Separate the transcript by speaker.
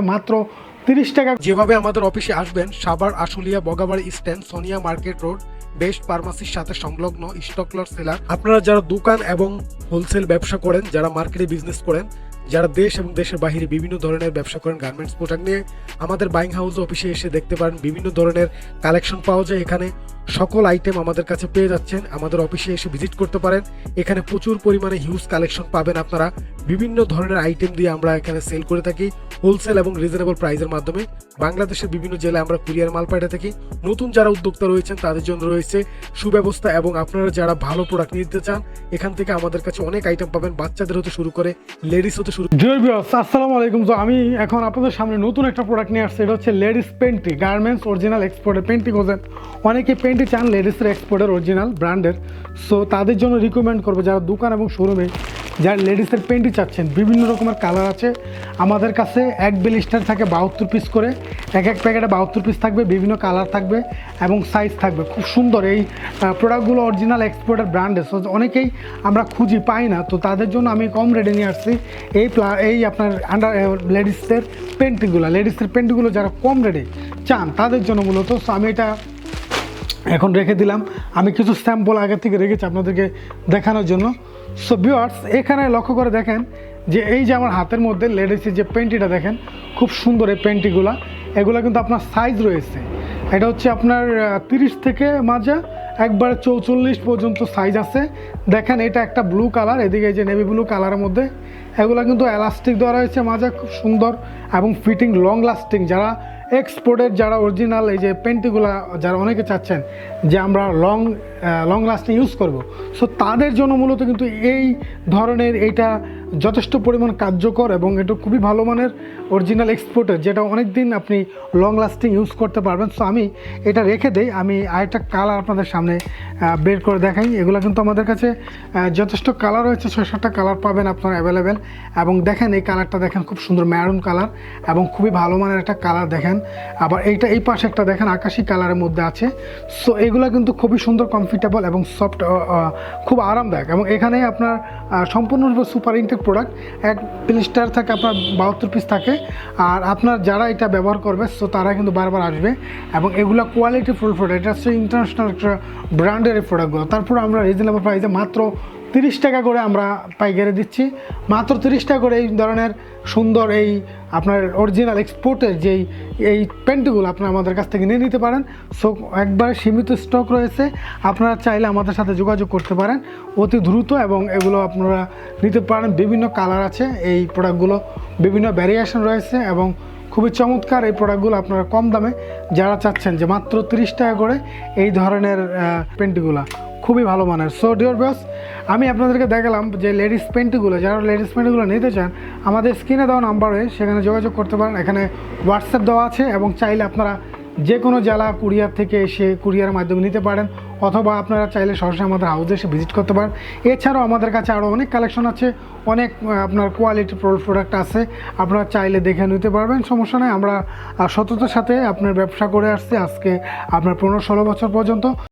Speaker 1: মাত্র তিরিশ টাকা।
Speaker 2: যেভাবে আমাদের অফিসে আসবেন, Savar, Ashulia, Bogabari stand Sonia market road, best ফার্মাসির সাথে সংলগ্ন স্টকলট সেলার। আপনারা যারা দোকান এবং হোলসেল ব্যবসা করেন, যারা মার্কেটে বিজনেস করেন, যারা দেশ এবং দেশের বাইরে বিভিন্ন ধরনের ব্যবসা করেন গার্মেন্টস প্রোডাক্ট নিয়ে আমাদের বাইং হাউস অফিসে এসে দেখতে পারেন, বিভিন্ন ধরনের কালেকশন পাওয়া যায়। এখানে সকল আইটেম আমাদের কাছে পেয়ে যাচ্ছেন। আমাদের অফিসে এসে ভিজিট করতে পারেন। এখানে প্রচুর পরিমাণে হিউজ কালেকশন পাবেন আপনারা। বিভিন্ন ধরনের আইটেম দিয়ে আমরা এখানে সেল করে থাকি। হোলসেল এবং রিজনেবল প্রাইসের মাধ্যমে। বাংলাদেশের বিভিন্ন জেলায় আমরা কুরিয়ার মাল পাঠিয়ে থাকি। নতুন যারা উদ্যোক্তা রয়েছেন, তাদের জন্য রয়েছে সুব্যবস্থা এবং আপনারা যারা ভালো প্রোডাক্ট নিতে চান, এখান থেকে আমাদের কাছে অনেক আইটেম পাবেন। বাচ্চাদের হতে শুরু করে লেডিস হতে শুরু
Speaker 1: আসসালামু আলাইকুম। তো আমি এখন আপনাদের সামনে নতুন একটা প্রোডাক্ট নিয়ে আসছি। এটা হচ্ছে লেডিস পেন্টি গার্মেন্টস অরিজিনাল এক্সপোর্টের পেন্টি খোঁজেন অনেকে পেন্টি চান লেডিসের এক্সপোর্টের অরিজিনাল ব্র্যান্ডের সো তাদের জন্য রিকমেন্ড করব যারা দোকান এবং শোরুমে যারা লেডিসের পেন্টি চাচ্ছেন। বিভিন্ন রকমের কালার আছে। আমাদের কাছে এক বেলিস্টার থাকে বাহাত্তর পিস করে। এক এক প্যাকেটে বাহাত্তর পিস থাকবে, বিভিন্ন কালার থাকবে এবং সাইজ থাকবে। খুব সুন্দর এই প্রোডাক্টগুলো অরিজিনাল এক্সপোর্টের ব্র্যান্ডের সো অনেকেই আমরা খুঁজি, পাই না। তো তাদের জন্য আমি কম রেটে নিয়ে আসছি। এই এই আপনার আন্ডার লেডিসদের পেন্টিগুলো লেডিসের পেন্টিগুলো যারা কম রেটে চান, তাদের জন্য মূলত। সো আমি এটা এখন রেখে দিলাম। আমি কিছু স্যাম্পল আগে থেকে রেখেছি আপনাদেরকে দেখানোর জন্য। সো ভিউয়ার্স এখানে লক্ষ্য করে দেখেন যে এই যে আমার হাতের মধ্যে লেডিসের যে পেন্টিটা দেখেন, খুব সুন্দর এই পেন্টিগুলো এগুলো কিন্তু আপনার সাইজ রয়েছে। এটা হচ্ছে আপনার তিরিশ থেকে মাজা, একবারে চৌচল্লিশ পর্যন্ত সাইজ আছে। দেখেন এটা একটা ব্লু কালার এদিকে যে নেভি ব্লু কালারের মধ্যে। এগুলো কিন্তু এলাস্টিক দেওয়া রয়েছে মাজা, খুব সুন্দর এবং ফিটিং লং লাস্টিং যারা এক্সপোর্টের যারা অরিজিনাল এই যে পেন্টিগুলো, যারা অনেকে চাচ্ছেন যে আমরা লং লং লাস্টিং ইউজ করব। সো তাদের জন্য মূলত কিন্তু এই ধরনের এইটা যথেষ্ট পরিমাণ কার্যকর এবং এটা খুবই ভালো মানের অরিজিনাল এক্সপোর্টের যেটা অনেক দিন আপনি লং লাস্টিং ইউজ করতে পারবেন। সো আমি এটা রেখে দেই। আমি আরেকটা কালার আপনাদের সামনে বের করে দেখাই। এগুলো কিন্তু আমাদের কাছে যথেষ্ট কালার রয়েছে। ছয়, সাতটা কালার পাবেন আপনার অ্যাভেলেবেল এবং দেখেন, এই কালারটা দেখেন, খুব সুন্দর ম্যারুন কালার এবং খুবই ভালো মানের একটা কালার দেখেন। আবার এইটা, এই পাশে একটা দেখেন, আকাশি কালারের মধ্যে আছে। সো এগুলো কিন্তু খুবই সুন্দর কমফর্টেবল এবং সফট খুব আরামদায়ক। এবং এখানে আপনার সম্পূর্ণরূপে সুপার ইনটেক প্রোডাক্ট এক প্লিস্টার থাকে, আপনার বাহাত্তর পিস থাকে। আর আপনার যারা এটা ব্যবহার করবে সো তারা কিন্তু বারবার আসবে। এবং এগুলো কোয়ালিটি ফুল প্রোডাক্ট এটা হচ্ছে ইন্টারন্যাশনাল একটা ব্র্যান্ডের প্রোডাক্টগুলো তারপর আমরা রিজনেবল প্রাইসে মাত্র তিরিশ টাকা করে আমরা পাইকারি দিচ্ছি। মাত্র তিরিশ টাকা করে এই ধরনের সুন্দর এই আপনার অরিজিনাল এক্সপোর্টের যেই এই প্যান্টগুলো আপনারা আমাদের কাছ থেকে নিয়ে নিতে পারেন। সো একবারে সীমিত স্টক রয়েছে। আপনারা চাইলে আমাদের সাথে যোগাযোগ করতে পারেন। অতি দ্রুত এবং এগুলো আপনারা নিতে পারেন। বিভিন্ন কালার আছে। এই প্রোডাক্টগুলো বিভিন্ন ভ্যারিয়েশন রয়েছে এবং খুবই চমৎকার এই প্রোডাক্টগুলো আপনারা কম দামে যারা চাচ্ছেন যে মাত্র তিরিশ টাকা করে এই ধরনের পেন্টগুলো খুবই ভালো মানের। সো ডিওর বাস আমি আপনাদেরকে দেখালাম যে লেডিস পেন্টগুলো যারা লেডিস পেন্টগুলো নিতে চান, আমাদের স্ক্রিনে দেওয়া নাম্বারে সেখানে যোগাযোগ করতে পারেন। এখানে হোয়াটসঅ্যাপ দেওয়া আছে এবং চাইলে আপনারা যে কোনো জেলা, কুরিয়ার থেকে এসে কুরিয়ার মাধ্যমে নিতে পারেন অথবা আপনারা চাইলে সরাসরি আমাদের হাউসে এসে ভিজিট করতে পারেন। এছাড়াও আমাদের কাছে আরও অনেক কালেকশন আছে, অনেক আপনার কোয়ালিটি প্রোডাক্ট আছে, আপনারা চাইলে দেখে নিতে পারবেন, সমস্যা নেই। আমরা সততার সাথে আপনার ব্যবসা করে আসছি আজকে, আপনার পনেরো ষোলো বছর পর্যন্ত।